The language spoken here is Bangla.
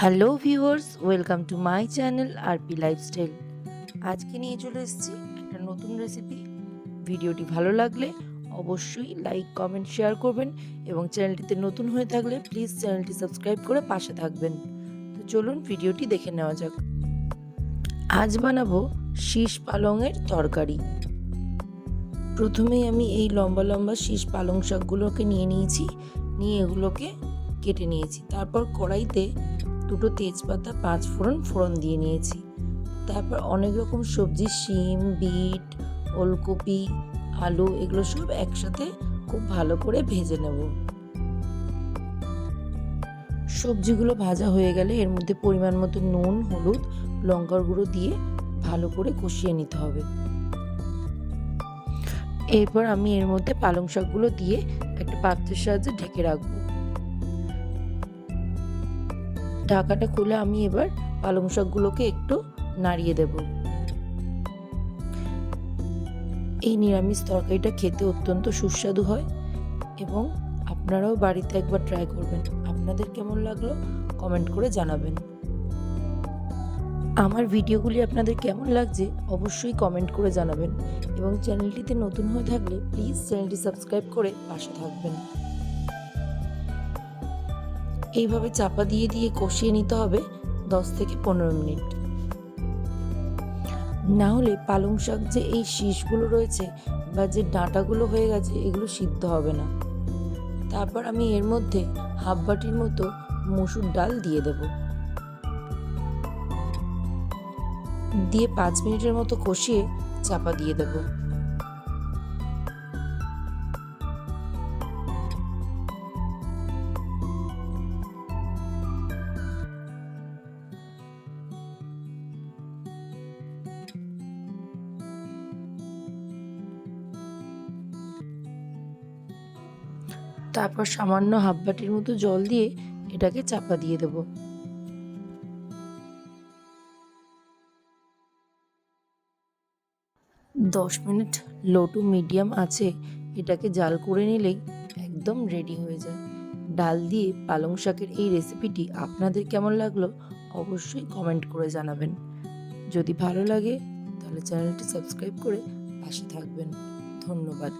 Hello viewers, welcome to my channel RP lifestyle. আজকে নিয়ে চলে এসেছি একটা নতুন রেসিপি। ভিডিওটি ভালো লাগলে অবশ্যই লাইক, কমেন্ট, শেয়ার করবেন এবং চ্যানেলটিতে নতুন হয়ে থাকলে প্লিজ চ্যানেলটি সাবস্ক্রাইব করে পাশে থাকবেন। তো চলুন ভিডিওটি দেখে নেওয়া যাক। আজ বানাবো শীষ পালংয়ের তরকারি। প্রথমেই আমি এই লম্বা লম্বা শীষ পালং শাকগুলোকে নিয়ে নিয়েছি, নিয়ে এগুলোকে কেটে নিয়েছি। তারপর কড়াইতে দুটো তেজপাতা, পাঁচ ফোড়ন ফোড়ন দিয়ে নিয়েছি। তারপর অনেক রকম সবজি, শিম, বিট, ওলকপি, আলু, এগুলো সব একসাথে খুব ভালো করে ভেজে নেব। সবজিগুলো ভাজা হয়ে গেলে এর মধ্যে পরিমাণ মতো নুন, হলুদ, লঙ্কার গুঁড়ো দিয়ে ভালো করে কষিয়ে নিতে হবে। এরপর আমি এর মধ্যে পালং শাকগুলো দিয়ে একটা পাত্রের সাহায্যে ঢেকে রাখব। ঢাকাটা খুলে আমি এবার পালং শাকগুলোকে একটু নাড়িয়ে দেব। এই নিরামিষ তরকারিটা খেতে অত্যন্ত সুস্বাদু হয় এবং আপনারাও বাড়িতে একবার ট্রাই করবেন। আপনাদের কেমন লাগল কমেন্ট করে জানাবেন। আমার ভিডিওগুলি আপনাদের কেমন লাগছে অবশ্যই কমেন্ট করে জানাবেন এবং চ্যানেলটিতে নতুন হয়ে থাকলে প্লিজ চ্যানেলটি সাবস্ক্রাইব করে পাশে থাকবেন। এইভাবে চাপা দিয়ে দিয়ে কষিয়ে নিতে হবে দশ থেকে পনেরো মিনিট। না হলে পালং শাক যে এই শীষগুলো রয়েছে বা যে ডাঁটাগুলো হয়ে গেছে, এগুলো সিদ্ধ হবে না। তারপর আমি এর মধ্যে হাফ বাটির মতো মসুর ডাল দিয়ে দেব। দিয়ে পাঁচ মিনিটের মতো কষিয়ে চাপা দিয়ে দেবো। তারপর সামান্য হাফ বাটির মতো জল দিয়ে এটাকে চাপা দিয়ে দেব। দশ মিনিট লো টু মিডিয়াম আছে, এটাকে জাল করে নিলেই একদম রেডি হয়ে যায়। ডাল দিয়ে পালং শাকের এই রেসিপিটি আপনাদের কেমন লাগল অবশ্যই কমেন্ট করে জানাবেন। যদি ভালো লাগে, তাহলে চ্যানেলটি সাবস্ক্রাইব করে পাশে থাকবেন। ধন্যবাদ।